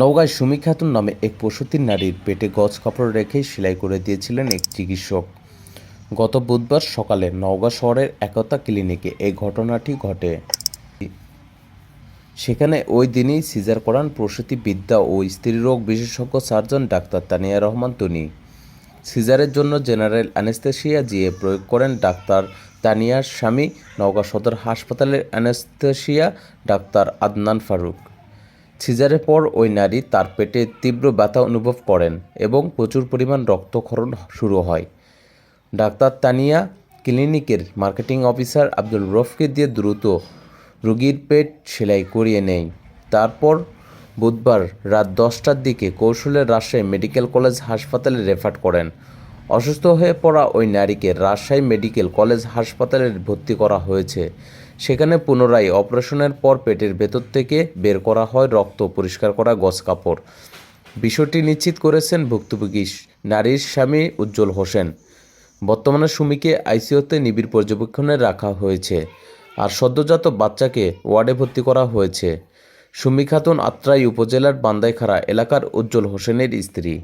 নওগাঁয় সুমি খাতুন নামে এক প্রসূতির নারীর পেটে গজ কাপড় রেখে সেলাই করে দিয়েছিলেন এক চিকিৎসক। গত বুধবার সকালে নওগাঁ শহরের একতা ক্লিনিকে এই ঘটনাটি ঘটে। সেখানে ওই দিনই সিজার করান প্রসূতি বিদ্যা ও স্ত্রীরোগ বিশেষজ্ঞ সার্জন ডাক্তার তানিয়া রহমান তনি সিজারের জন্য জেনারেল অ্যানেস্থেশিয়া জিয়ে প্রয়োগ করেন ডাক্তার তানিয়ার স্বামী নওগাঁ সদর হাসপাতালের অ্যানেস্থেশিয়া ডাক্তার আদনান ফারুক। সিজারের পর ওই নারী তার পেটে তীব্র ব্যথা অনুভব করেন এবং প্রচুর পরিমাণ রক্তক্ষরণ শুরু হয়। ডাক্তার তানিয়া ক্লিনিকের মার্কেটিং অফিসার আব্দুল রফকে দিয়ে দ্রুত রুগীর পেট সেলাই করিয়ে নেয়। তারপর বুধবার রাত দশটার দিকে কৌশলের রাজশাহী মেডিকেল কলেজ হাসপাতালে রেফার করেন। অসুস্থ হয়ে পড়া ওই নারীকে রাজশাহী মেডিকেল কলেজ হাসপাতালে ভর্তি করা হয়েছে। সেখানে পুনরায় অপারেশনের পর পেটের ভেতর থেকে বের করা হয় রক্ত পরিষ্কার করা গজ কাপড়। বিষয়টি নিশ্চিত করেছেন ভুক্তভোগী নারীর স্বামী উজ্জ্বল হোসেন। বর্তমানে সুমিকে আইসিইউতে নিবিড় পর্যবেক্ষণে রাখা হয়েছে আর সদ্যজাত বাচ্চাকে ওয়ার্ডে ভর্তি করা হয়েছে। সুমি খাতুন আত্রাই উপজেলার বান্দাইখাড়া এলাকার উজ্জ্বল হোসেনের স্ত্রী।